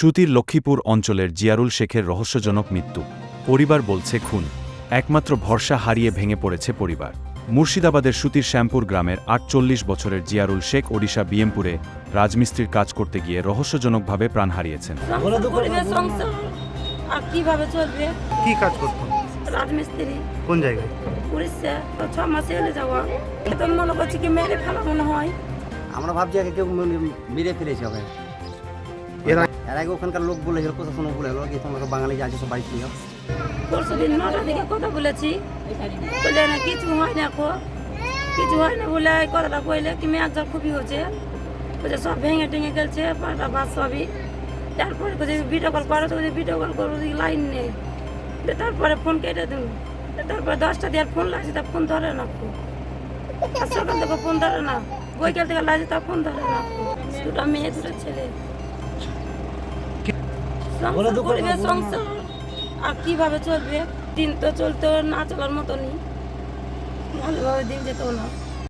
সুতির লক্ষ্মীপুর অঞ্চলের জিয়ারুল শেখের রহস্যজনক মৃত্যু। পরিবার বলছে খুন। একমাত্র ভরসা হারিয়ে ভেঙে পড়েছে পরিবার। মুর্শিদাবাদের সুতির শ্যামপুর গ্রামের আটচল্লিশ বছরের জিয়ারুল শেখ ওড়িশা বিএমপুরে রাজমিস্ত্রির কাজ করতে গিয়ে রহস্যজনকভাবে প্রাণ হারিয়েছেন। সংসার করবে সংসার। আর কীভাবে চলবে? কি কাজ করতো? রাজমিস্ত্রি। কোন জায়গায়? উড়িষ্যা। তো ছ মাসে এলে যাওয়া। তো মনে করছি কি মেরে ফেলা মনে হয়। আমরা ভাবছি কেউ মেরে- ফেলেছে এর আগে ওখানকার লোক বলেছিল প্রশাসন বলেছিল কি তোমরা তো বাঙালি যে আছে সব বাড়ি যাও। পরশু দিকে কথা বলেছি। বলে না, কিছু হয় না কো। কিছু হয় না বলে কথাটা কইলে কি মেয়াদ জল খুবই হচ্ছে বলছে, সব ভেঙে টেঙে গেলছে পাটা বাস সবই। তারপরে বলছে ভিডিও কল করো তো ভিডিও কল করো লাইন নেই। তারপরে ফোন কেটে দিন তারপরে দশটা দিয়ে ফোন লাগছে, তা ফোন ধরে না সকাল থেকে ফোন ধরে না। বৈকাল থেকে লাগছে, তা ফোন ধরে না। দুটো মেয়ে, দুটো ছেলে। করবে সংসার। আর কীভাবে চলবে? দিন তো চলতো না চলার মতনই। ভালোভাবে দিন যেত না।